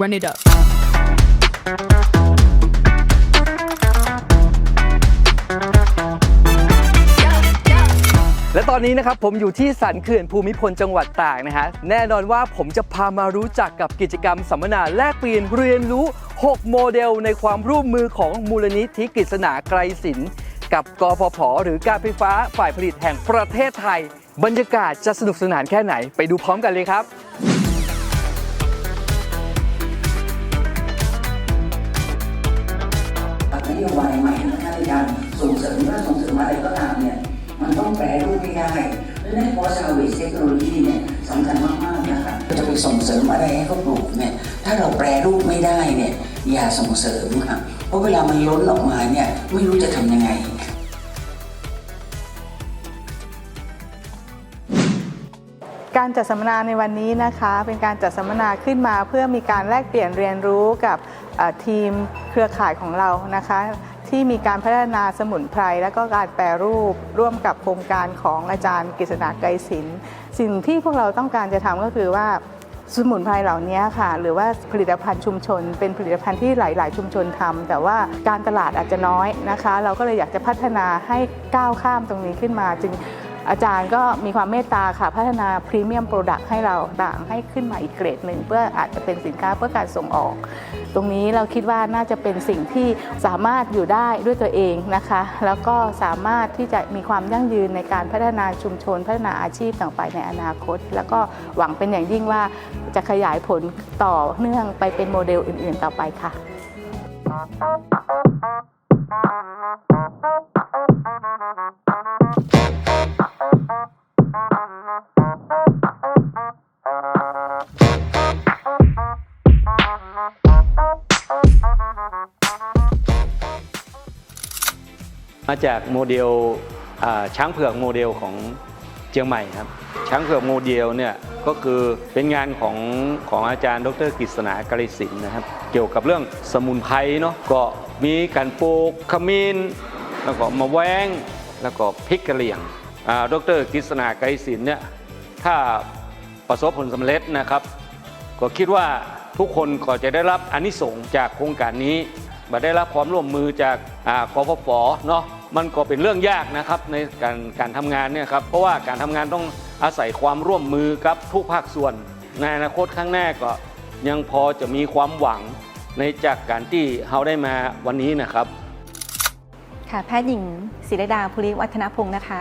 Run it up. และตอนนี้นะครับผมอยู่ที่สันเขื่อนภูมิพลจังหวัดตากนะฮะแน่นอนว่าผมจะพามารู้จักกับกิจกรรมสัมมนาแลกเปลี่ยนเรียนรู้ 6 โมเดลในความร่วมมือของมูลนิธิกฤษณาไกรศิลป์กับกพผหรือการไฟฟ้าฝ่ายผลิตแห่งประเทศไทย บรรยากาศจะสนุกสนานแค่ไหนไปดูพร้อมกันเลยครับ นโยบายใหม่นะคะในการส่งเสริมว่าส่งเสริมอะไรก็ตามเนี่ยมันต้องแปรรูปไม่ได้และในพอซาวิสเทคโนโลยีเนี่ยสำคัญมากๆนะคะจะไปส่งเสริมอะไรให้เขาปลูกเนี่ยถ้าเราแปรรูปไม่ได้เนี่ยอย่าส่งเสริมค่ะเพราะเวลามันล้นออกมาเนี่ยไม่รู้จะทำยังไง การจัดสัมมนาในวันนี้นะคะ เป็นการจัดสัมมนาขึ้นมาเพื่อมีการแลกเปลี่ยนเรียนรู้กับทีมเครือข่ายของเรานะคะ ที่มีการพัฒนาสมุนไพรและก็การแปรรูปร่วมกับโครงการของอาจารย์กฤษณาไกรศิลป์สิ่งที่พวกเราต้องการจะทำก็คือว่าสมุนไพรเหล่านี้ค่ะ หรือว่าผลิตภัณฑ์ชุมชน เป็นผลิตภัณฑ์ที่หลาย ๆ ชุมชนทำแต่ว่าการตลาดอาจจะน้อยนะคะ เราก็เลยอยากจะพัฒนาให้ก้าวข้ามตรงนี้ขึ้นมาจึง อาจารย์ก็มีความเมตตาค่ะ พัฒนาพรีเมียมโปรดักต์ให้เราต่างให้ขึ้นมาอีกเกรดหนึ่งเพื่ออาจจะเป็นสินค้าเพื่อการส่งออก ตรงนี้เราคิดว่าน่าจะเป็นสิ่งที่สามารถอยู่ได้ด้วยตัวเองนะคะ แล้วก็สามารถที่จะมีความยั่งยืนในการพัฒนาชุมชน พัฒนาอาชีพต่อไปในอนาคต แล้วก็หวังเป็นอย่างยิ่งว่าจะขยายผลต่อเนื่องไปเป็นโมเดลอื่น ๆ ต่อไปค่ะ มาจากโมเดลช้างเผือกโมเดลของเชียงใหม่ครับ ช้างเผือกโมเดลเนี่ยก็คือเป็นงานของของอาจารย์ ดรกฤษณากริสินนะครับ เกี่ยวกับเรื่องสมุนไพรเนาะก็มีการปลูกขมิ้นแล้วก็มะแวงแล้วก็พริกกะเหรี่ยงดรกฤษณากริสินเนี่ยถ้าประสบผลสำเร็จนะครับ ก็คิดว่าทุกคนก็จะได้รับอานิสงส์จากโครงการนี้มาได้รับความร่วมมือจากอ่ากฟผเนาะ มันก็เป็นเรื่องยากนะครับในการการทำงานเนี่ยครับเพราะว่าการทำงานต้องอาศัยความร่วมมือกับทุกภาคส่วน ในอนาคตข้างหน้าก็ยังพอจะมีความหวังในจากการที่เราได้มาวันนี้นะครับค่ะแพทย์หญิงศิรดาภูริวัฒนพงศ์นะคะ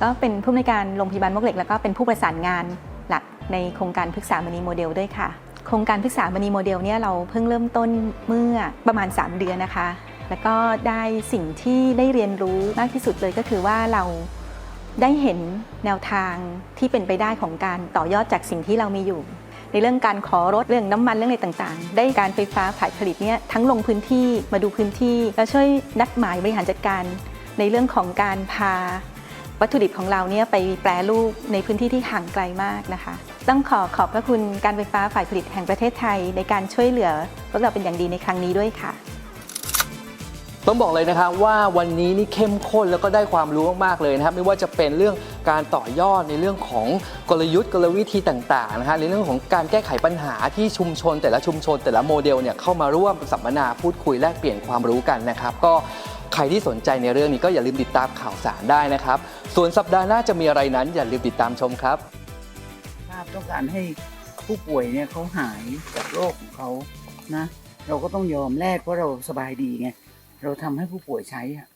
ก็เป็นผู้อำนวยการโรงพยาบาลมวกเหล็ก แล้วก็เป็นผู้ประสานงานหลักในโครงการพฤกษามณีโมเดลด้วยค่ะ โครงการพฤกษามณีโมเดลเนี่ยเราเพิ่งเริ่มต้นเมื่อประมาณ 3 เดือนนะคะ แล้วก็ได้สิ่งที่ได้เรียนรู้มากที่สุดเลยก็คือว่าเราได้เห็นแนวทางที่เป็นไปได้ของการต่อยอดจากสิ่งที่เรามีอยู่ ในเรื่องการขอรถเรื่องน้ำมันเรื่องอะไรต่างๆ ได้การไฟฟ้าฝ่ายผลิตเนี่ยทั้งลงพื้นที่มาดูพื้นที่ แล้วช่วยนัดหมายบริหารจัดการ ในเรื่องของการพาวัตถุดิบของเราเนี่ยไปแปรรูปในพื้นที่ที่ห่างไกลมากนะคะ ต้องขอขอบพระคุณการไฟฟ้าฝ่ายผลิตแห่งประเทศไทย ในการช่วยเหลือพวกเราเป็นอย่างดีในครั้งนี้ด้วยค่ะ ต้องบอกเลยนะครับว่าวันนี้นี่เข้มข้นแล้วก็ได้ความรู้มากๆเลยนะครับไม่ว่าจะเป็นเรื่องการต่อยอดในเรื่องของกลยุทธ์กลวิธีต่างๆนะฮะในเรื่องของการแก้ไขปัญหาที่ชุมชน แต่ละชุมชน แต่ละโมเดลเนี่ยเข้ามาร่วมสัมมนาพูดคุยแลกเปลี่ยนความรู้กันนะครับ ก็ใครที่สนใจในเรื่องนี้ก็อย่าลืมติดตามข่าวสารได้นะครับ ส่วนสัปดาห์หน้าจะมีอะไรนั้น อย่าลืมติดตามชมครับภาพต้องการให้ผู้ป่วยเนี่ยเขาหายจากโรคของเขานะเราก็ต้องยอมแลกเพราะเราสบายดีไง เราทำให้ผู้ป่วยใช้อะ